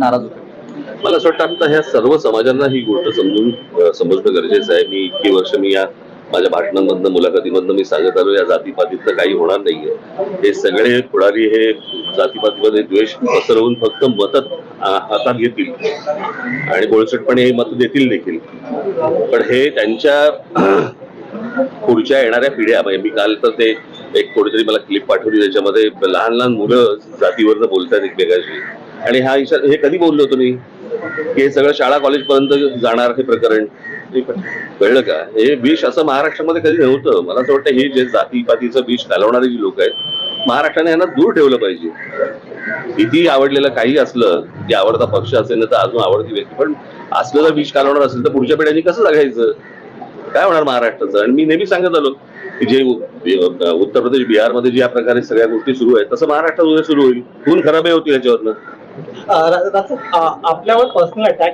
नाराज होतो. मला असं वाटतं आता ह्या सर्व समाजांना ही गोष्ट समजून समजणं गरजेचं आहे. मी इतकी वर्ष मी या माझ्या भाषणांमधनं मुलाखतीमधनं मी सांगत आलो या जातीपातीतलं काही होणार नाहीये. हे सगळे पुढारी हे जातीपातीमध्ये द्वेष पसरवून फक्त मत हातात घेतील. आणि गोळसटपणे हे मत देतील देखील. पण हे त्यांच्या पुढच्या येणाऱ्या पिढ्या म्हणजे मी काल तर ते एक कोणीतरी मला क्लिप पाठवली त्याच्यामध्ये लहान लहान मुलं जातीवरनं बोलतात एकमेकाशी. आणि हा इशारा हे कधी बोललो तुम्ही हे सगळं शाळा कॉलेज पर्यंत जाणार हे प्रकरण. कळलं का? हे विष असं महाराष्ट्रामध्ये कधी नव्हतं. मला असं वाटतं हे जे जातीपातीचं विष घालवणारे जी लोक आहेत महाराष्ट्राने यांना दूर ठेवलं पाहिजे. किती आवडलेलं काही असलं की आवडता पक्ष असेल ना तर अजून आवडती व्यक्ती. पण असलं जर विष घालवणार असेल तर पुढच्या पिढ्यांनी कसं जगायचं? काय होणार महाराष्ट्राचं? आणि मी नेहमी सांगत आलो जे उत्तर प्रदेश बिहारमध्ये ज्या प्रकारे सगळ्या गोष्टी सुरू आहेत तसं महाराष्ट्रात उद्या सुरू होईल. खून खराबही होती याच्यावरनं. आपल्यावर पर्सनल अटॅक